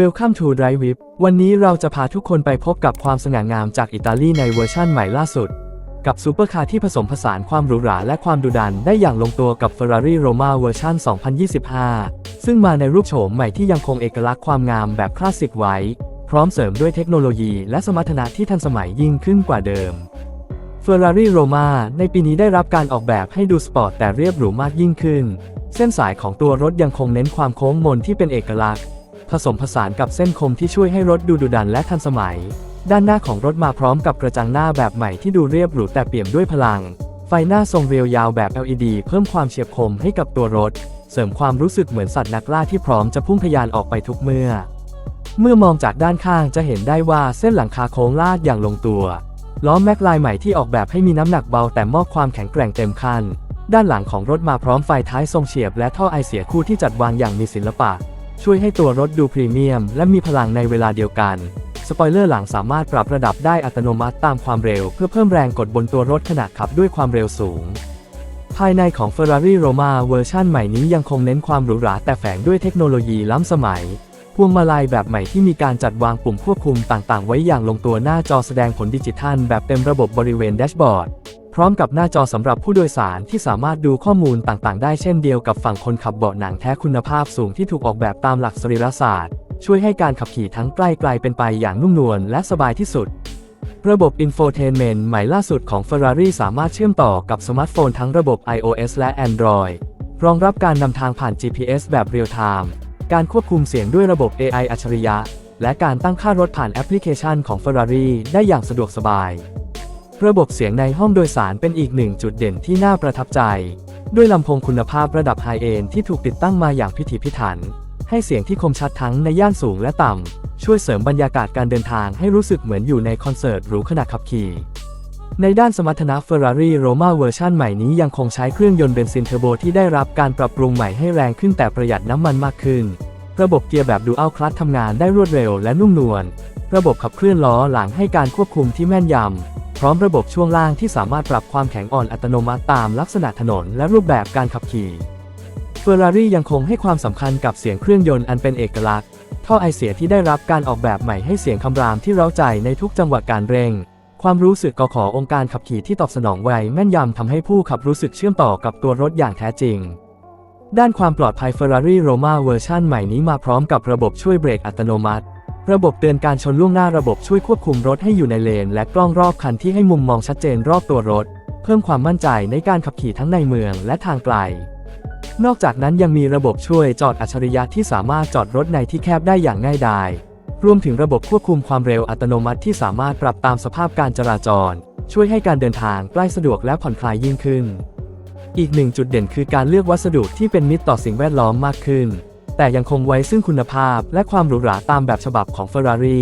Welcome to Drive Whip วันนี้เราจะพาทุกคนไปพบกับความสง่างามจากอิตาลีในเวอร์ชั่นใหม่ล่าสุด กับซูเปอร์คาร์ที่ผสมผสานความหรูหราและความดุดันได้อย่างลงตัวกับ Ferrari Roma เวอร์ชัน2025 ซึ่งมาในรูปโฉมใหม่ที่ยังคงเอกลักษณ์ความงามแบบคลาสสิกไว้ พร้อมเสริมด้วยเทคโนโลยีและสมรรถนะที่ทันสมัยยิ่งขึ้นกว่าเดิม Ferrari Roma ในปีนี้ได้รับการออกแบบให้ดูสปอร์ตแต่เรียบหรูมากยิ่งขึ้น เส้นสายของตัวรถยังคงเน้นความโค้งมนที่เป็นเอกลักษณ์ ผสมผสานกับเส้นคมที่ช่วยให้รถดูดุดันและทันสมัย ด้านหน้าของรถมาพร้อมกับกระจังหน้าแบบใหม่ที่ดูเรียบหรูแต่เปี่ยมด้วยพลัง ไฟหน้าทรงเรียวยาวแบบ LED เพิ่มความเฉียบคมให้กับตัวรถ เสริมความรู้สึกเหมือนสัตว์นักล่าที่พร้อมจะพุ่งทะยานออกไปทุกเมื่อ เมื่อมองจากด้านข้างจะเห็นได้ว่าเส้นหลังคาโค้งลาดอย่างลงตัวล้อแม็กลายใหม่ที่ออกแบบให้มีน้ำหนักเบาแต่มอบความแข็งแกร่งเต็มคัน ด้านหลังของรถมาพร้อมไฟท้ายทรงเฉียบและท่อไอเสียคู่ที่จัดวางอย่างมีศิลปะ ช่วยให้ตัวรถดูพรีเมียม และมีพลังในเวลาเดียวกัน สปอยเลอร์หลังสามารถปรับระดับได้อัตโนมัติตามความเร็ว เพื่อเพิ่มแรงกดบนตัวรถขณะขับด้วยความเร็วสูง ภายในของ Ferrari Roma เวอร์ชั่นใหม่นี้ยังคงเน้นความหรูหราแต่แฝงด้วยเทคโนโลยีล้ำสมัยพวงมาลัยแบบใหม่ที่มีการจัดวางปุ่มควบคุมต่างๆ ไว้อย่างลงตัวหน้าจอแสดงผลดิจิทัลแบบเต็มระบบบริเวณแดชบอร์ด พร้อมกับหน้าจอสำหรับผู้โดยสารที่สามารถดูข้อมูลต่างๆ ได้เช่นเดียวกับฝั่งคนขับเบาะหนังแท้คุณภาพสูงที่ถูกออกแบบตามหลักสรีรศาสตร์ ช่วยให้การขับขี่ทั้งใกล้ไกลเป็นไปอย่างนุ่มนวลและสบายที่สุด ระบบ Infotainment ใหม่ล่าสุดของ Ferrari สามารถเชื่อมต่อกับสมาร์ทโฟนทั้งระบบ iOS และ Android รองรับการนำทางผ่าน GPS แบบเรียลไทม์การควบคุมเสียงด้วยระบบ AI อัจฉริยะ และการตั้งค่ารถผ่านแอปพลิเคชันของ Ferrari ได้อย่างสะดวกสบาย ระบบเสียงในห้องโดยสารเป็นอีกหนึ่งจุดเด่นที่น่าประทับใจ ด้วยลำโพงคุณภาพระดับไฮเอนที่ถูกติดตั้งมาอย่างพิถีพิถัน ให้เสียงที่คมชัดทั้งในย่านสูงและต่ำ ช่วยเสริมบรรยากาศการเดินทางให้รู้สึกเหมือนอยู่ในคอนเสิร์ตหรูขณะขับขี่ ในด้านสมรรถนะ Ferrari Roma เวอร์ชันใหม่นี้ยังคงใช้เครื่องยนต์เบนซินเทอร์โบที่ได้รับการปรับปรุงใหม่ให้แรงขึ้นแต่ประหยัดน้ำมันมากขึ้น ระบบเกียร์แบบดูอัลคลัตทำงานได้รวดเร็วและนุ่มนวล ระบบขับเคลื่อนล้อหลังให้การควบคุมที่แม่นยำ ร้อมระบบช่วงล่างที่สามารถปรับความแข็งอ่อนอัตโนมัติตามลักษณะถนนและรูปแบบการขับขี่ Ferrari ยังคงให้ความสำคัญกับเสียงเครื่องยนต์อันเป็นเอกลักษณ์ ท่อไอเสียที่ได้รับการออกแบบใหม่ให้เสียงคำรามที่เร้าใจในทุกจังหวะการเร่ง ความรู้สึกกขอองค์การขับขี่ที่ตอบสนองไวแม่นยำทำให้ผู้ขับรู้สึกเชื่อมต่อกับตัวรถอย่างแท้จริง ด้านความปลอดภัย Ferrari Roma เวอร์ชันใหม่นี้มาพร้อมกับระบบช่วยเบรกอัตโนมัติ ระบบเตือนการชนล่วงหน้าระบบช่วยควบคุมรถให้อยู่ในเลน และกล้องรอบคันที่ให้มุมมองชัดเจนรอบตัวรถ เพิ่มความมั่นใจในการขับขี่ทั้งในเมืองและทางไกล นอกจากนั้นยังมีระบบช่วยจอดอัจฉริยะที่สามารถจอดรถในที่แคบได้อย่างง่ายดาย รวมถึงระบบควบคุมความเร็วอัตโนมัติที่สามารถปรับตามสภาพการจราจร ช่วยให้การเดินทางใกล้สะดวกและผ่อนคลายยิ่งขึ้น อีกหนึ่งจุดเด่นคือการเลือกวัสดุที่เป็นมิตรต่อสิ่งแวดล้อมมากขึ้น แต่ยังคงไว้ซึ่งคุณภาพและความหรูหราตามแบบฉบับของ Ferrari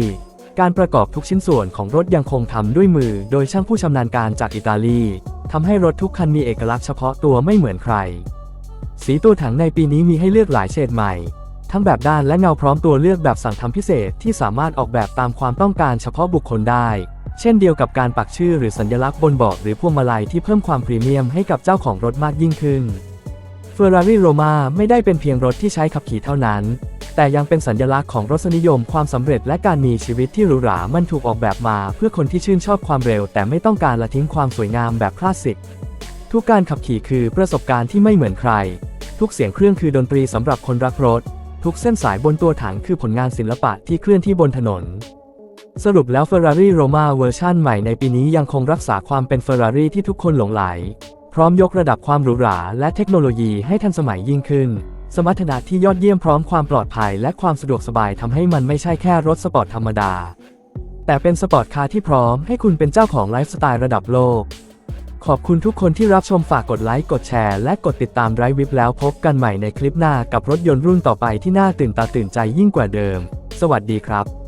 การประกอบทุกชิ้นส่วนของรถยังคงทำด้วยมือโดยช่างผู้ชำนาญการจากอิตาลีทำให้รถทุกคันมีเอกลักษณ์เฉพาะตัวไม่เหมือนใคร สีตัวถังในปีนี้มีให้เลือกหลายเฉดใหม่ ทั้งแบบด้านและเงาพร้อมตัวเลือกแบบสั่งทำพิเศษที่สามารถออกแบบตามความต้องการเฉพาะบุคคลได้ เช่นเดียวกับการปักชื่อหรือสัญลักษณ์บนเบาะหรือพวงมาลัยที่เพิ่มความพรีเมียมให้กับเจ้าของรถมากยิ่งขึ้น Ferrari Roma ไม่ได้เป็นเพียงรถที่ใช้ขับขี่เท่านั้น แต่ยังเป็นสัญลักษณ์ของรสนิยมความสำเร็จและการมีชีวิตที่หรูหรา มันถูกออกแบบมาเพื่อคนที่ชื่นชอบความเร็ว แต่ไม่ต้องการละทิ้งความสวยงามแบบคลาสสิก ทุกการขับขี่คือประสบการณ์ที่ไม่เหมือนใคร ทุกเสียงเครื่องคือดนตรีสำหรับคนรักรถ ทุกเส้นสายบนตัวถังคือผลงานศิลปะที่เคลื่อนที่บนถนน สรุปแล้ว Ferrari Roma เวอร์ชันใหม่ในปีนี้ยังคงรักษาความเป็น Ferrari ที่ทุกคนหลงไหล พร้อมยกระดับความหรูหราและเทคโนโลยีให้ทันสมัยยิ่งขึ้น สมรรถนะที่ยอดเยี่ยมพร้อมความปลอดภัยและความสะดวกสบายทำให้มันไม่ใช่แค่รถสปอร์ตธรรมดา แต่เป็นสปอร์ตคาร์ที่พร้อมให้คุณเป็นเจ้าของไลฟ์สไตล์ระดับโลก ขอบคุณทุกคนที่รับชมฝากกดไลค์กดแชร์และกดติดตามไ i วิ e แล้วพบกันใหม่ในคลิปหน้ากับรถยนต์รุ่นต่อไปที่น่าตื่นตาตื่นใจยิ่งกว่าเดิม สวัสดีครับ